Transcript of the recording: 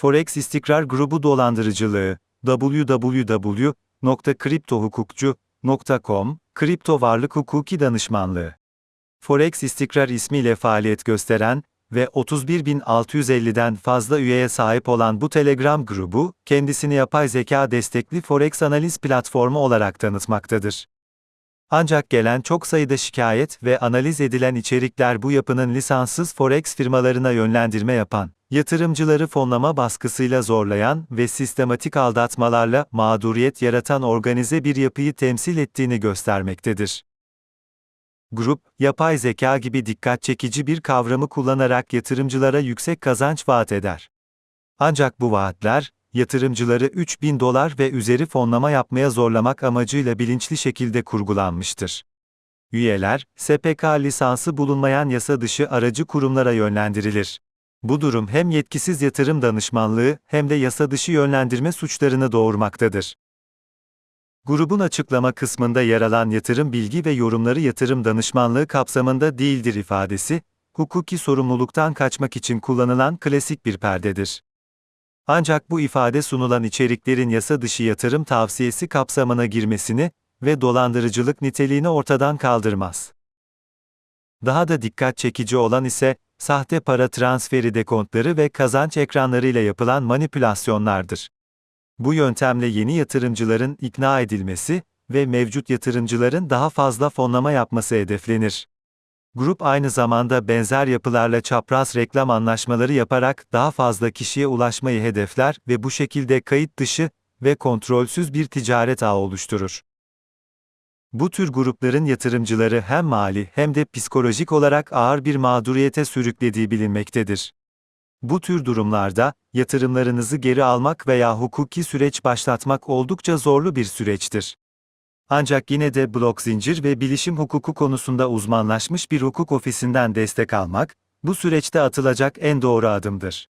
Forex İstikrar Grubu dolandırıcılığı www.kriptohukukcu.com Kripto Varlık Hukuki Danışmanlığı Forex İstikrar ismiyle faaliyet gösteren ve 31.650'den fazla üyeye sahip olan bu Telegram grubu, kendisini yapay zeka destekli Forex analiz platformu olarak tanıtmaktadır. Ancak gelen çok sayıda şikayet ve analiz edilen içerikler bu yapının lisanssız forex firmalarına yönlendirme yapan, yatırımcıları fonlama baskısıyla zorlayan ve sistematik aldatmalarla mağduriyet yaratan organize bir yapıyı temsil ettiğini göstermektedir. Grup, yapay zeka gibi dikkat çekici bir kavramı kullanarak yatırımcılara yüksek kazanç vaat eder. Ancak bu vaatler, yatırımcıları 3000 dolar ve üzeri fonlama yapmaya zorlamak amacıyla bilinçli şekilde kurgulanmıştır. Üyeler, SPK lisansı bulunmayan yasa dışı aracı kurumlara yönlendirilir. Bu durum hem yetkisiz yatırım danışmanlığı hem de yasa dışı yönlendirme suçlarını doğurmaktadır. Grubun açıklama kısmında yer alan yatırım bilgi ve yorumları yatırım danışmanlığı kapsamında değildir ifadesi, hukuki sorumluluktan kaçmak için kullanılan klasik bir perdedir. Ancak bu ifade sunulan içeriklerin yasa dışı yatırım tavsiyesi kapsamına girmesini ve dolandırıcılık niteliğini ortadan kaldırmaz. Daha da dikkat çekici olan ise, sahte para transferi dekontları ve kazanç ekranlarıyla yapılan manipülasyonlardır. Bu yöntemle yeni yatırımcıların ikna edilmesi ve mevcut yatırımcıların daha fazla fonlama yapması hedeflenir. Grup aynı zamanda benzer yapılarla çapraz reklam anlaşmaları yaparak daha fazla kişiye ulaşmayı hedefler ve bu şekilde kayıt dışı ve kontrolsüz bir ticaret ağı oluşturur. Bu tür grupların yatırımcıları hem mali hem de psikolojik olarak ağır bir mağduriyete sürüklediği bilinmektedir. Bu tür durumlarda, yatırımlarınızı geri almak veya hukuki süreç başlatmak oldukça zorlu bir süreçtir. Ancak yine de blok zincir ve bilişim hukuku konusunda uzmanlaşmış bir hukuk ofisinden destek almak, bu süreçte atılacak en doğru adımdır.